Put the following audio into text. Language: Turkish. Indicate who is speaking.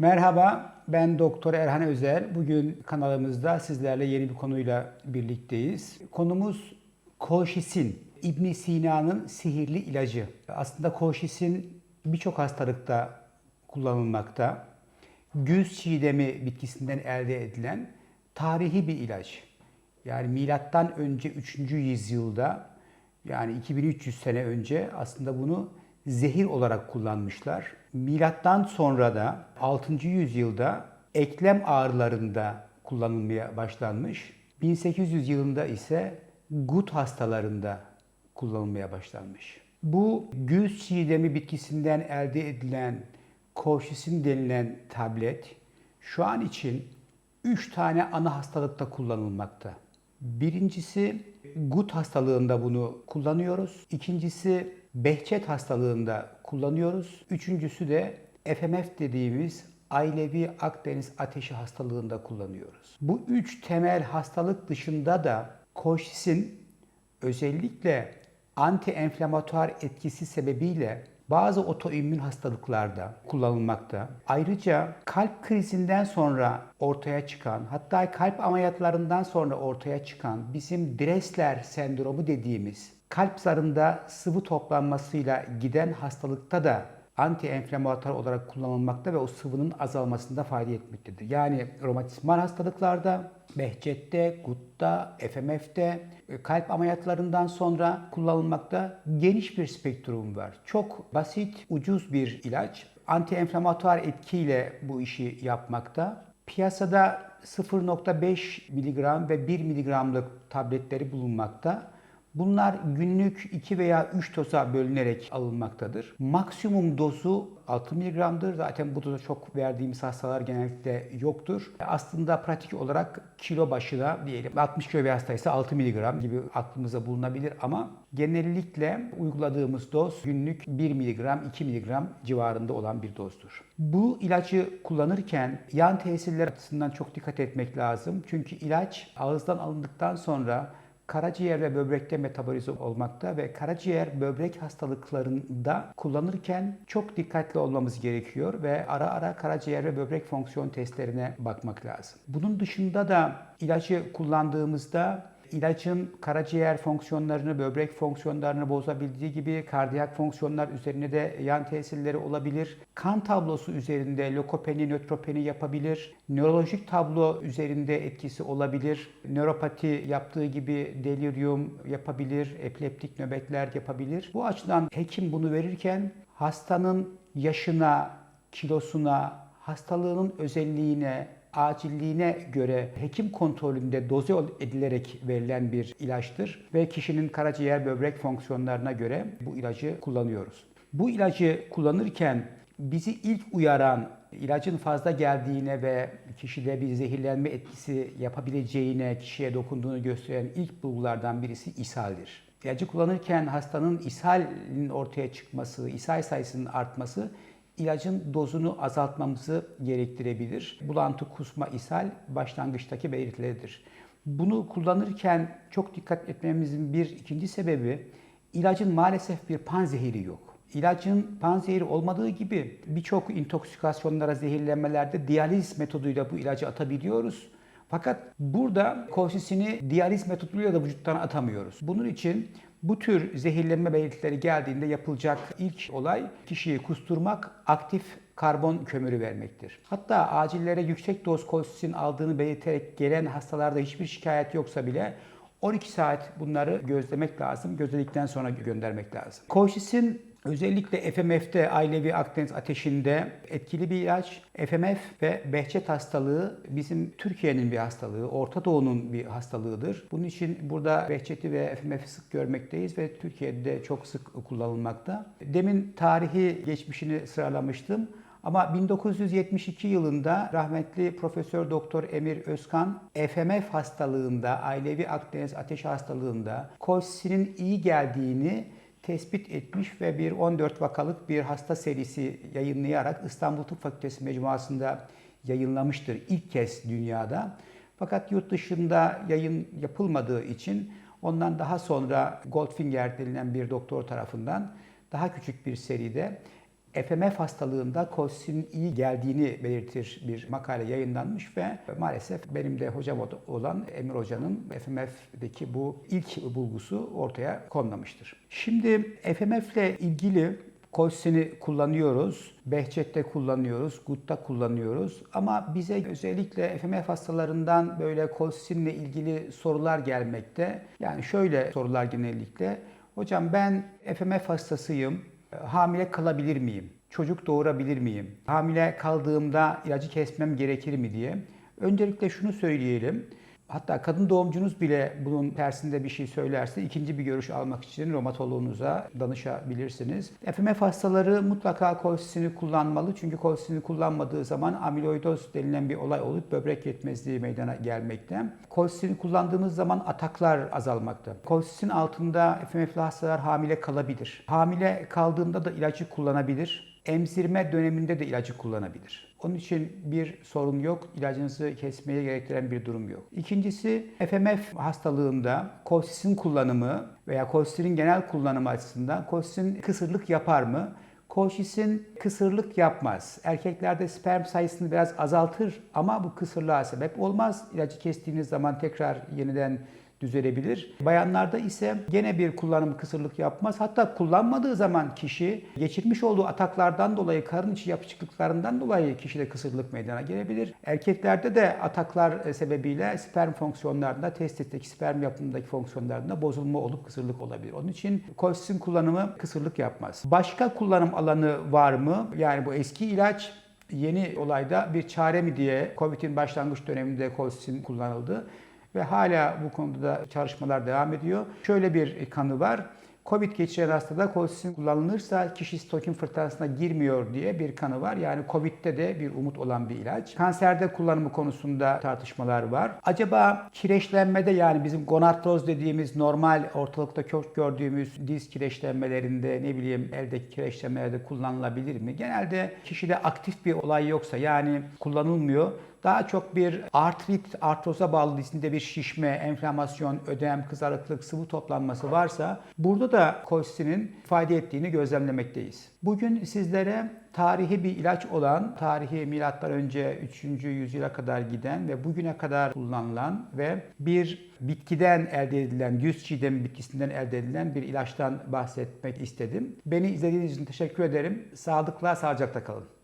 Speaker 1: Merhaba, ben Doktor Erhan Özel. Bugün kanalımızda sizlerle yeni bir konuyla birlikteyiz. Konumuz kolşisin, İbn Sina'nın sihirli ilacı. Aslında kolşisin birçok hastalıkta kullanılmakta. Güz çiğdemi bitkisinden elde edilen tarihi bir ilaç. Yani milattan önce 3. yüzyılda yani 2300 sene önce aslında bunu zehir olarak kullanmışlar. Milattan sonra da 6. yüzyılda eklem ağrılarında kullanılmaya başlanmış. 1800 yılında ise gut hastalarında kullanılmaya başlanmış. Bu güz çiğdemi bitkisinden elde edilen kolşisin denilen tablet şu an için 3 tane ana hastalıkta kullanılmakta. Birincisi gut hastalığında bunu kullanıyoruz. İkincisi Behçet hastalığında kullanıyoruz. Üçüncüsü de FMF dediğimiz ailevi Akdeniz ateşi hastalığında kullanıyoruz. Bu üç temel hastalık dışında da kolşisin özellikle anti-enflamatuar etkisi sebebiyle bazı otoimmün hastalıklarda kullanılmakta. Ayrıca kalp krizinden sonra ortaya çıkan, hatta kalp ameliyatlarından sonra ortaya çıkan bizim Dressler sendromu dediğimiz kalp zarında sıvı toplanmasıyla giden hastalıkta da anti-enflamatuar olarak kullanılmakta ve o sıvının azalmasında fayda etmektedir. Yani romatizmal hastalıklarda, Behçet'te, GUT'ta, FMF'de, kalp ameliyatlarından sonra kullanılmakta geniş bir spektrum var. Çok basit, ucuz bir ilaç. Anti-enflamatuar etkiyle bu işi yapmakta. Piyasada 0.5 mg ve 1 mg'lık tabletleri bulunmakta. Bunlar günlük 2 veya 3 doza bölünerek alınmaktadır. Maksimum dozu 6 mg'dır. Zaten bu doza çok verdiğimiz hastalar genellikle yoktur. Aslında pratik olarak kilo başına diyelim 60 kilo bir hastaysa 6 mg gibi aklımıza bulunabilir ama genellikle uyguladığımız doz günlük 1 mg, 2 mg civarında olan bir dozdur. Bu ilacı kullanırken yan tesirler açısından çok dikkat etmek lazım. Çünkü ilaç ağızdan alındıktan sonra karaciğer ve böbrekte metabolize olmakta ve karaciğer böbrek hastalıklarında kullanırken çok dikkatli olmamız gerekiyor ve ara ara karaciğer ve böbrek fonksiyon testlerine bakmak lazım. Bunun dışında da ilacı kullandığımızda İlacın karaciğer fonksiyonlarını, böbrek fonksiyonlarını bozabildiği gibi kardiyak fonksiyonlar üzerine de yan tesirleri olabilir. Kan tablosu üzerinde lokopeni, nötropeni yapabilir. Nörolojik tablo üzerinde etkisi olabilir. Nöropati yaptığı gibi delirium yapabilir, epileptik nöbetler yapabilir. Bu açıdan hekim bunu verirken hastanın yaşına, kilosuna, hastalığının özelliğine, acilliğine göre hekim kontrolünde doze edilerek verilen bir ilaçtır ve kişinin karaciğer böbrek fonksiyonlarına göre bu ilacı kullanıyoruz. Bu ilacı kullanırken bizi ilk uyaran ilacın fazla geldiğine ve kişide bir zehirlenme etkisi yapabileceğine, kişiye dokunduğunu gösteren ilk bulgulardan birisi ishaldir. İlacı kullanırken hastanın ishalin ortaya çıkması, ishal sayısının artması ilacın dozunu azaltmamızı gerektirebilir. Bulantı, kusma, ishal başlangıçtaki belirtileridir. Bunu kullanırken çok dikkat etmemizin bir ikinci sebebi ilacın maalesef bir panzehiri yok. İlacın panzehiri olmadığı gibi birçok intoksikasyonlara, zehirlenmelerde diyaliz metoduyla bu ilacı atabiliyoruz. Fakat burada kolsisini diyaliz metoduyla da vücuttan atamıyoruz. Bunun için bu tür zehirlenme belirtileri geldiğinde yapılacak ilk olay kişiyi kusturmak, aktif karbon kömürü vermektir. Hatta acillere yüksek doz kolsisin aldığını belirterek gelen hastalarda hiçbir şikayet yoksa bile 12 saat bunları gözlemek lazım. Gözledikten sonra göndermek lazım. Kolsisin Özellikle FMF'de ailevi Akdeniz ateşinde etkili bir ilaç. FMF ve Behçet hastalığı bizim Türkiye'nin bir hastalığı, Orta Doğu'nun bir hastalığıdır. Bunun için burada Behçet'i ve FMF'i sık görmekteyiz ve Türkiye'de çok sık kullanılmakta. Demin tarihi geçmişini sıralamıştım. Ama 1972 yılında rahmetli Profesör Doktor Emir Özkan FMF hastalığında, ailevi Akdeniz ateş hastalığında kolsisinin iyi geldiğini tespit etmiş ve bir 14 vakalık bir hasta serisi yayınlayarak İstanbul Tıp Fakültesi mecmuasında yayınlamıştır ilk kez dünyada. Fakat yurt dışında yayın yapılmadığı için ondan daha sonra Goldfinger denilen bir doktor tarafından daha küçük bir seride FMF hastalığında kolsisinin iyi geldiğini belirtir bir makale yayınlanmış ve maalesef benim de hocam olan Emir Hoca'nın FMF'deki bu ilk bulgusu ortaya konmamıştır. Şimdi FMF ile ilgili Kolsini kullanıyoruz, Behçet'te kullanıyoruz, Gut'ta kullanıyoruz. Ama bize özellikle FMF hastalarından böyle kolsinle ilgili sorular gelmekte. Yani şöyle sorular genellikle. Hocam ben FMF hastasıyım, hamile kalabilir miyim? Çocuk doğurabilir miyim? Hamile kaldığımda ilacı kesmem gerekir mi diye. Öncelikle şunu söyleyelim. Hatta kadın doğumcunuz bile bunun tersinde bir şey söylerse ikinci bir görüş almak için romatoloğunuza danışabilirsiniz. FMF hastaları mutlaka kolsisini kullanmalı. Çünkü kolsisini kullanmadığı zaman amiloidoz denilen bir olay olup böbrek yetmezliği meydana gelmekte. Kolsisini kullandığımız zaman ataklar azalmakta. Kolsisin altında FMF'li hastalar hamile kalabilir. Hamile kaldığında da ilacı kullanabilir emzirme döneminde de ilacı kullanabilir. Onun için bir sorun yok. İlacınızı kesmeye gerektiren bir durum yok. İkincisi FMF hastalığında kolsisin kullanımı veya kolsisinin genel kullanımı açısından kolsisin kısırlık yapar mı? Kolşisin kısırlık yapmaz. Erkeklerde sperm sayısını biraz azaltır ama bu kısırlığa sebep olmaz. İlacı kestiğiniz zaman tekrar yeniden düzelebilir. Bayanlarda ise gene bir kullanım kısırlık yapmaz. Hatta kullanmadığı zaman kişi geçirmiş olduğu ataklardan dolayı, karın içi yapışıklıklarından dolayı kişide kısırlık meydana gelebilir. Erkeklerde de ataklar sebebiyle sperm fonksiyonlarında, testisteki sperm yapımındaki fonksiyonlarında bozulma olup kısırlık olabilir. Onun için kolsisin kullanımı kısırlık yapmaz. Başka kullanım alanı var mı? Yani bu eski ilaç yeni olayda bir çare mi diye COVID'in başlangıç döneminde kolsisin kullanıldı ve hala bu konuda da çalışmalar devam ediyor. Şöyle bir kanı var. Covid geçiren hastada kolsisin kullanılırsa kişi stokin fırtınasına girmiyor diye bir kanı var. Yani Covid'de de bir umut olan bir ilaç. Kanserde kullanımı konusunda tartışmalar var. Acaba kireçlenmede yani bizim gonartroz dediğimiz normal ortalıkta çok gördüğümüz diz kireçlenmelerinde ne bileyim eldeki kireçlenmelerde kullanılabilir mi? Genelde kişide aktif bir olay yoksa yani kullanılmıyor. Daha çok bir artrit, artroza bağlı dizinde bir şişme, enflamasyon, ödem, kızarıklık, sıvı toplanması varsa burada da kolsisinin fayda ettiğini gözlemlemekteyiz. Bugün sizlere tarihi bir ilaç olan, tarihi milattan önce 3. yüzyıla kadar giden ve bugüne kadar kullanılan ve bir bitkiden elde edilen, yüz çiğdem bitkisinden elde edilen bir ilaçtan bahsetmek istedim. Beni izlediğiniz için teşekkür ederim. Sağlıkla, sağlıcakla kalın.